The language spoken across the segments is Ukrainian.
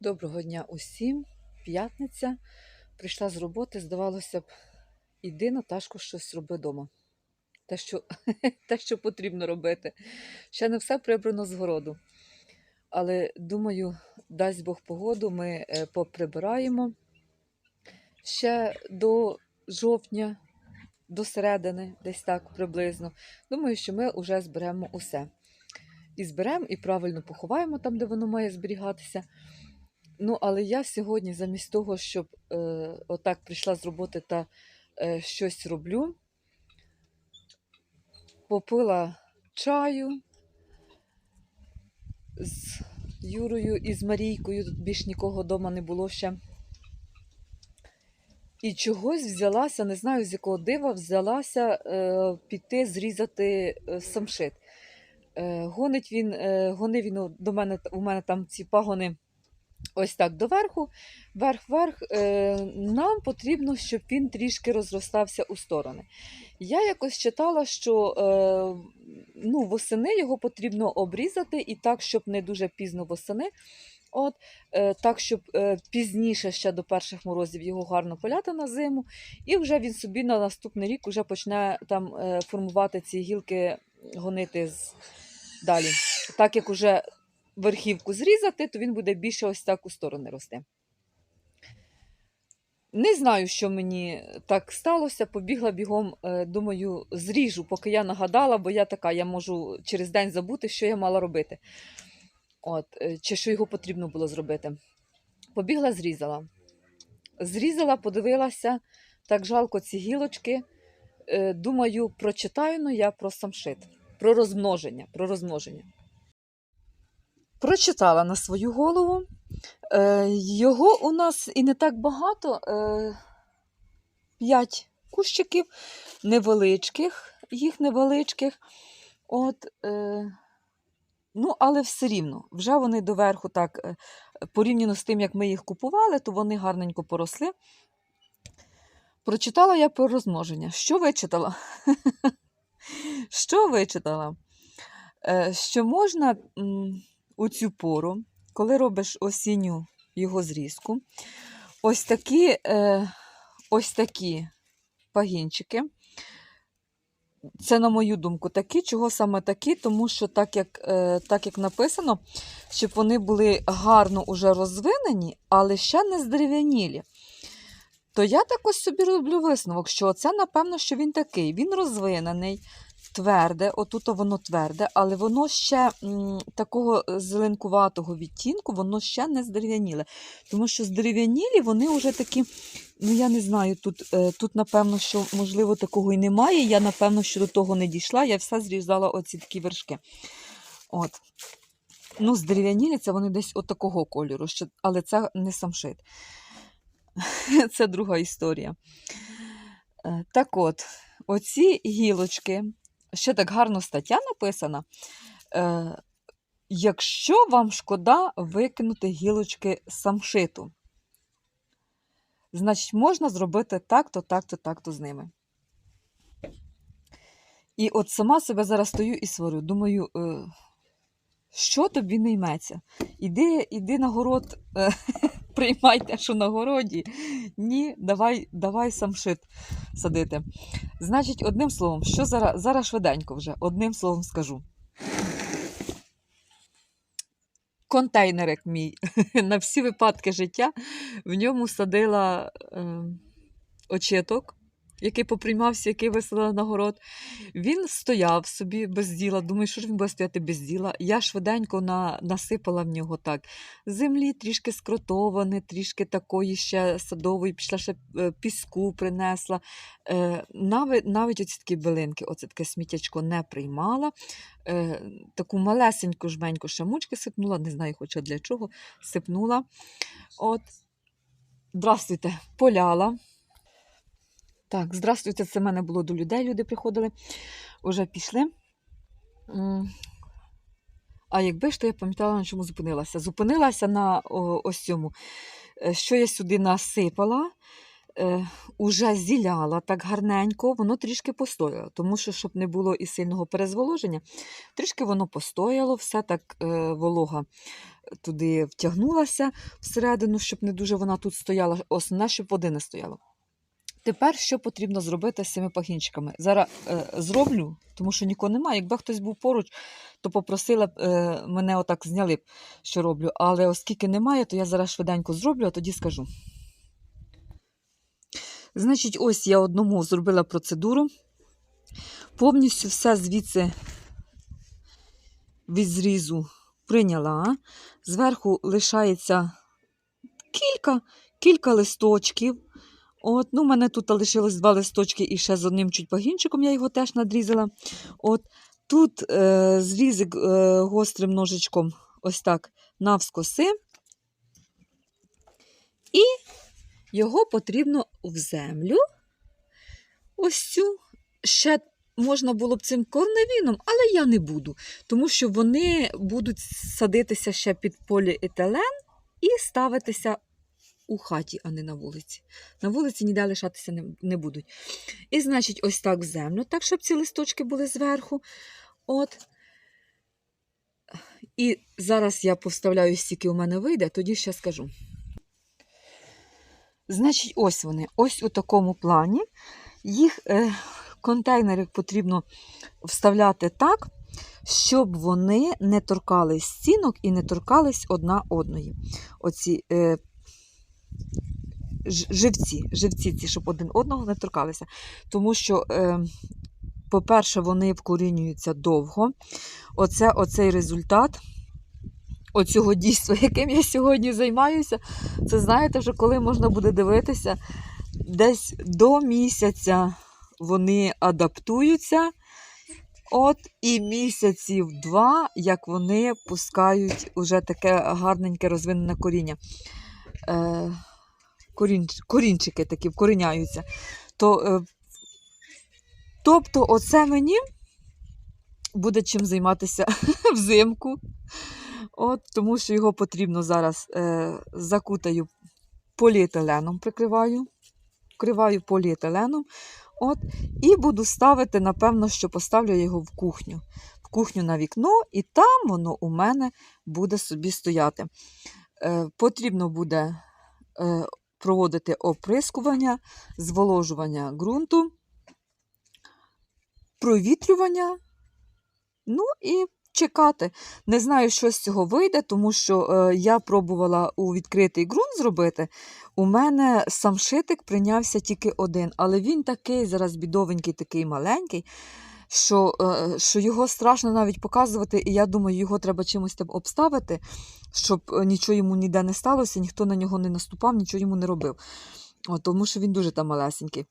Доброго дня усім. П'ятниця. Прийшла з роботи, здавалося б, іди Наташко щось роби вдома. Те, що, те, що потрібно робити. Ще не все прибрано з городу. Але думаю, дасть Бог погоду, ми е, поприбираємо ще до жовтня, до середини, десь так приблизно. Думаю, що ми вже зберемо усе. І зберемо, і правильно поховаємо там, де воно має зберігатися. Ну, але я сьогодні, замість того, щоб е, отак прийшла з роботи та е, щось роблю, попила чаю з Юрою і з Марійкою, тут більш нікого вдома не було ще. І чогось взялася, не знаю з якого дива, взялася е, піти зрізати е, самшит. Е, гонить він, е, гонив він до мене, у мене там ці пагони ось так доверху, верх-верх. Е, нам потрібно, щоб він трішки розростався у сторони. Я якось читала, що е, ну, восени його потрібно обрізати і так, щоб не дуже пізно восени. От, е, так, щоб пізніше ще до перших морозів його гарно поляти на зиму, і вже він собі на наступний рік вже почне там формувати ці гілки, гонити з... далі. Так як уже верхівку зрізати, то він буде більше ось так у сторони рости. Не знаю, що мені так сталося. Побігла бігом, е, думаю, зріжу, поки я нагадала, бо я така, я можу через день забути, що я мала робити. От, е, чи що його потрібно було зробити. Побігла, зрізала. Зрізала, подивилася, так жалко ці гілочки. Е, Думаю, прочитаю ну, я про самшит, про розмноження, про розмноження. Прочитала на свою голову. Е, Його у нас і не так багато. е, кущиків невеличких, їх невеличких. От, е, ну, але все рівно, вже вони доверху так, е, порівняно з тим, як ми їх купували, то вони гарненько поросли. Прочитала я про розмноження. Що вичитала? Що вичитала? Е, Що можна у цю пору, коли робиш осінню його зрізку, ось такі, е, ось такі пагінчики. Це, на мою думку, такі. Чого саме такі? Тому що, так як, е, так як написано, щоб вони були гарно уже розвинені, але ще не здерев'янілі. То я так ось собі роблю висновок, що це, напевно, що він такий. Він розвинений, тверде, отут воно тверде, але воно ще м, такого зеленкуватого відтінку, воно ще не здерев'яніле. Тому що здерев'янілі вони вже такі, ну я не знаю, тут, е, тут напевно, що можливо такого і немає. Я, напевно, що до того не дійшла. Я все зрізала оці такі вершки. От. Ну, здерев'янілі це вони десь от такого кольору, що, але це не самшит. Це друга історія. Е, Так от, оці гілочки, ще так гарно стаття написана. Е, Якщо вам шкода викинути гілочки самшиту, значить можна зробити так-то, так-то, так-то з ними. І от сама себе зараз стою і сварю. Думаю, е, що тобі не йметься? Іди, іди на город, е, приймай те, що на городі. Ні, давай, давай самшит садити. Значить, одним словом, що зараз, зараз швиденько вже, одним словом скажу. Контейнерик мій на всі випадки життя. В ньому садила е, очіток, який поприймався, який висадила на город. Він стояв собі без діла. Думаю, що ж він буде стояти без діла. Я швиденько на, насипала в нього так. Землі трішки скротоване, трішки такої ще садової, пішла ще е, піску принесла. Е, навіть, навіть оці такі билинки, оце таке сміттячко не приймала. Е, таку малесеньку жменьку ще мучки сипнула, не знаю, хоча для чого, сипнула. От. Здравствуйте, поляла. Так, здравствуйте, це в мене було до людей, люди приходили, вже пішли. А якби ж то я пам'ятала, на чому зупинилася. Зупинилася на ось цьому, е, що я сюди насипала. е, уже зіляла так гарненько, воно трішки постояло, тому що, щоб не було і сильного перезволоження, трішки воно постояло, все так е, волога туди втягнулася всередину, щоб не дуже вона тут стояла. Основне, щоб води не стояло. Тепер що потрібно зробити з цими пагінчиками? Зараз е, зроблю, тому що нікого немає. Якби хтось був поруч, то попросила б е, мене отак зняли б, що роблю. Але оскільки немає, то я зараз швиденько зроблю, а тоді скажу. Значить, ось я одному зробила процедуру. Повністю все звідси від зрізу прийняла. Зверху лишається кілька, кілька листочків. От, ну, мене тут лишилось два листочки і ще з одним чуть пагінчиком я його теж надрізала. От, тут е, зрізик е, гострим ножичком ось так навскоси. І його потрібно в землю. Ось цю ще можна було б цим корневіном, але я не буду, тому що вони будуть садитися ще під поліетилен і ставитися у хаті, а не на вулиці. На вулиці ніде лишатися не, не будуть. І, значить, ось так в землю, так, щоб ці листочки були зверху. От. І зараз я повставляю, стільки у мене вийде, тоді ще скажу. Значить, ось вони, ось у такому плані. Їх е, контейнери потрібно вставляти так, щоб вони не торкались стінок і не торкались одна одної. Оці е, живці, живці ці, щоб один одного не торкалися. Тому що, е, по-перше, вони вкорінюються довго. Оце, оцей результат оцього дійства, яким я сьогодні займаюся, це знаєте, вже коли можна буде дивитися, десь до місяця вони адаптуються. От і місяців два, як вони пускають уже таке гарненьке розвинене коріння. Е, корінч, корінчики такі вкоріняються. То, е, тобто, оце мені буде чим займатися взимку. От, тому що його потрібно зараз е, закутаю поліетиленом, прикриваю, вкриваю поліетиленом. От, і буду ставити, напевно, що поставлю його в кухню. В кухню на вікно, і там воно у мене буде собі стояти. Е, потрібно буде е, проводити оприскування, зволожування ґрунту, провітрювання, ну і чекати. Не знаю, що з цього вийде, тому що е, я пробувала у відкритий ґрунт зробити. У мене сам шитик прийнявся тільки один, але він такий зараз бідовенький, такий маленький, що, е, що його страшно навіть показувати, і я думаю, його треба чимось там обставити, щоб е, нічого йому ніде не сталося, ніхто на нього не наступав, нічого йому не робив. О, тому що він дуже там малесенький.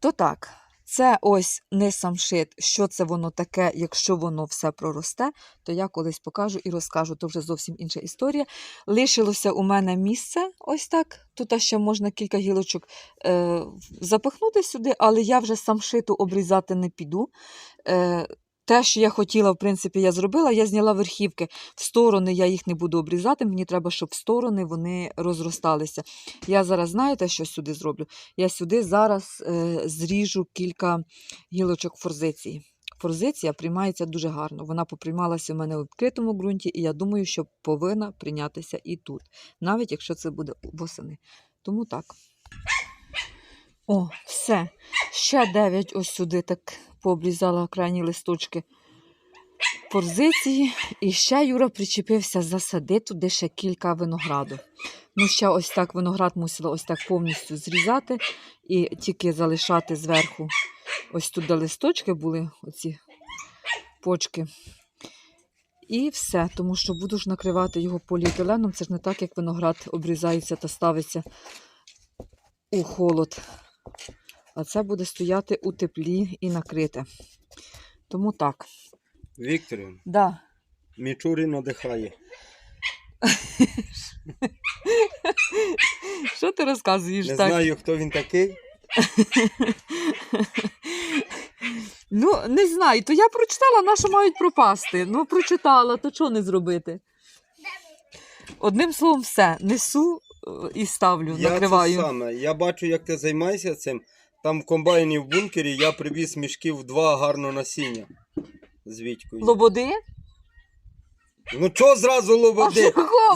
То так, це ось не самшит. Що це воно таке, якщо воно все проросте, то я колись покажу і розкажу. То вже зовсім інша історія. Лишилося у мене місце ось так. Тут ще можна кілька гілочок е, запихнути сюди, але я вже самшиту обрізати не піду. Е, те, що я хотіла, в принципі, я зробила. Я зняла верхівки в сторони, я їх не буду обрізати. Мені треба, щоб в сторони вони розросталися. Я зараз, знаєте, що сюди зроблю? Я сюди зараз е, зріжу кілька гілочок форзиції. Форзиція приймається дуже гарно. Вона поприймалася в мене у відкритому ґрунті, і я думаю, що повинна прийнятися і тут, навіть якщо це буде восени. Тому так. О, все. Ще 9 ось сюди так пообрізала крайні листочки форзиції. І ще Юра причепився засади туди ще кілька винограду. Ну, ще ось так виноград мусила ось так повністю зрізати і тільки залишати зверху. Ось тут де листочки були, оці почки. І все, тому що буду ж накривати його поліетиленом. Це ж не так, як виноград обрізається та ставиться у холод. А це буде стояти у теплі і накрите. Тому так. Вікторівна, Да. Мічурін надихає. Що ти розказуєш Не так? знаю, хто він такий. Ну, не знаю, то я прочитала, на що мають пропасти. Ну, прочитала, то чого не зробити? Одним словом, все. Несу і ставлю, Я накриваю. це саме. Я бачу, як ти займаєшся цим. Там в комбайні в бункері я привіз мішків два гарно насіння з Вітькою. Лободи? Ну чого зразу лободи?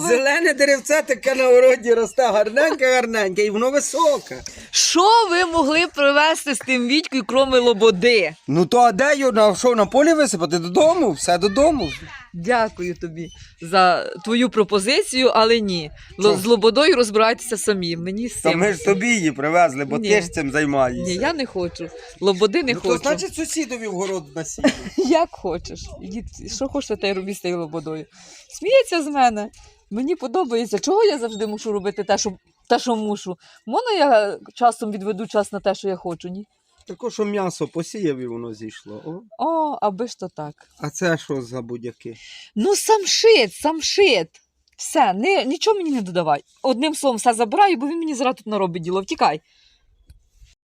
Зелене деревце таке на городі росте, гарненьке, гарненьке, і воно високе. Що ви могли привезти з тим Вітькою, кроме лободи? Ну то а де його на що на полі висипати? Додому, все додому. Дякую тобі за твою пропозицію, але ні. Л- Чого? з лободою розбирайтеся самі. Мені з Та цим. ми ж тобі її привезли, бо Ні. ти ж цим займаєшся. Ні, я не хочу. Лободи не ну, то хочу. значить сусідові в город насіння. Як хочеш. Що хочете, те й робіть з тією лободою. Сміється з мене. Мені подобається. Чого я завжди мушу робити те, що, те, що мушу? Можна я часом відведу час на те, що я хочу, ні? Тако, що м'ясо посіяв і воно зійшло. О. О, аби ж то так. А це що за будь-яки? Ну, самшит, самшит. Все, не, нічого мені не додавай. Одним словом, все забираю, бо він мені зараз тут наробить діло. Втікай.